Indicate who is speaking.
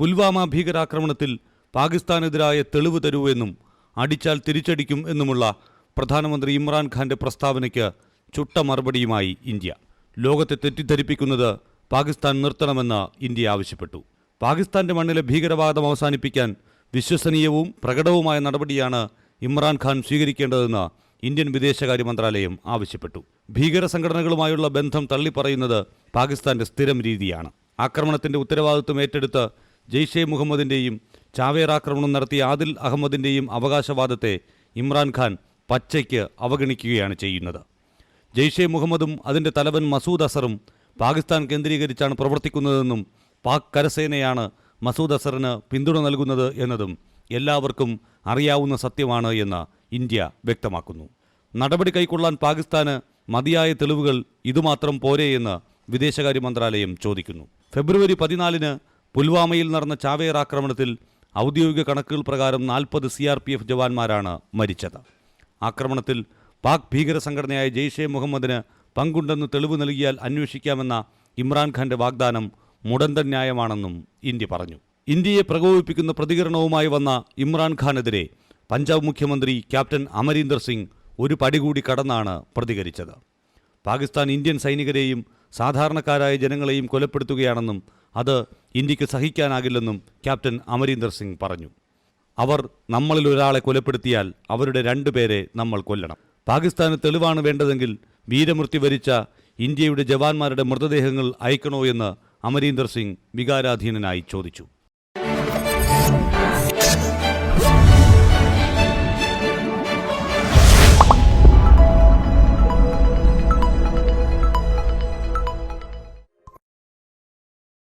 Speaker 1: പുൽവാമ ഭീകരാക്രമണത്തിൽ പാകിസ്ഥാനെതിരായ തെളിവ് തരൂ എന്നും അടിച്ചാൽ തിരിച്ചടിക്കും എന്നുമുള്ള പ്രധാനമന്ത്രി ഇമ്രാൻഖാന്റെ പ്രസ്താവനയ്ക്ക് ചുട്ട മറുപടിയുമായി ഇന്ത്യ. ലോകത്തെ തെറ്റിദ്ധരിപ്പിക്കുന്നത് പാകിസ്ഥാൻ നിർത്തണമെന്ന് ഇന്ത്യ ആവശ്യപ്പെട്ടു. പാകിസ്ഥാന്റെ മണ്ണിലെ ഭീകരവാദം അവസാനിപ്പിക്കാൻ വിശ്വസനീയവും പ്രകടവുമായ നടപടിയാണ് ഇമ്രാൻഖാൻ സ്വീകരിക്കേണ്ടതെന്ന് ഇന്ത്യൻ വിദേശകാര്യ മന്ത്രാലയം ആവശ്യപ്പെട്ടു. ഭീകര സംഘടനകളുമായുള്ള ബന്ധം തള്ളിപ്പറയുന്നത് പാകിസ്ഥാന്റെ സ്ഥിരം രീതിയാണ്. ആക്രമണത്തിന്റെ ഉത്തരവാദിത്വം ഏറ്റെടുത്ത് ജെയ്ഷെ മുഹമ്മദിന്റെയും ചാവേർ ആക്രമണം നടത്തിയ ആദിൽ അഹമ്മദിന്റെയും അവകാശവാദത്തെ ഇമ്രാൻഖാൻ പച്ചയ്ക്ക് അവഗണിക്കുകയാണ് ചെയ്യുന്നത്. ജെയ്ഷെ മുഹമ്മദും അതിന്റെ തലവൻ മസൂദ് അസറും പാകിസ്ഥാൻ കേന്ദ്രീകരിച്ചാണ് പ്രവർത്തിക്കുന്നതെന്നും പാക് കരസേനയാണ് മസൂദ് അസറിന് പിന്തുണ നൽകുന്നത് എന്നതും എല്ലാവർക്കും അറിയാവുന്ന സത്യമാണ് എന്ന് ഇന്ത്യ വ്യക്തമാക്കുന്നു. നടപടി കൈക്കൊള്ളാൻ പാകിസ്ഥാന് മതിയായ തെളിവുകൾ ഇതുമാത്രം പോരെയെന്ന് വിദേശകാര്യ മന്ത്രാലയം ചോദിക്കുന്നു. ഫെബ്രുവരി പതിനാലിന് പുൽവാമയിൽ നടന്ന ചാവേർ ആക്രമണത്തിൽ ഔദ്യോഗിക കണക്കുകൾ പ്രകാരം നാൽപ്പത് സി ആർ പി എഫ് ജവാന്മാരാണ് മരിച്ചത്. ആക്രമണത്തിൽ പാക് ഭീകര സംഘടനയായ ജെയ്ഷെ മുഹമ്മദിന് പങ്കുണ്ടെന്ന് തെളിവ് നൽകിയാൽ അന്വേഷിക്കാമെന്ന ഇമ്രാൻഖാന്റെ വാഗ്ദാനം മുടന്തൻ ന്യായമാണെന്നും ഇന്ത്യ പറഞ്ഞു. ഇന്ത്യയെ പ്രകോപിപ്പിക്കുന്ന പ്രതികരണവുമായി വന്ന ഇമ്രാൻഖാനെതിരെ പഞ്ചാബ് മുഖ്യമന്ത്രി ക്യാപ്റ്റൻ അമരീന്ദർ സിംഗ് ഒരു പടി കൂടി കടന്നാണ് പ്രതികരിച്ചത്. പാകിസ്ഥാൻ ഇന്ത്യൻ സൈനികരെയും സാധാരണക്കാരായ ജനങ്ങളെയും കൊലപ്പെടുത്തുകയാണെന്നും അത് ഇന്ത്യയ്ക്ക് സഹിക്കാനാകില്ലെന്നും ക്യാപ്റ്റൻ അമരീന്ദർ സിംഗ് പറഞ്ഞു. അവർ നമ്മളിൽ ഒരാളെ കൊലപ്പെടുത്തിയാൽ അവരുടെ രണ്ടുപേരെ നമ്മൾ കൊല്ലണം. പാകിസ്ഥാന് തെളിവാണ് വേണ്ടതെങ്കിൽ വീരമൃത്യു വരിച്ച ഇന്ത്യയുടെ ജവാന്മാരുടെ മൃതദേഹങ്ങൾ അയക്കണോ എന്ന് അമരീന്ദർ സിംഗ് വികാരാധീനനായി ചോദിച്ചു.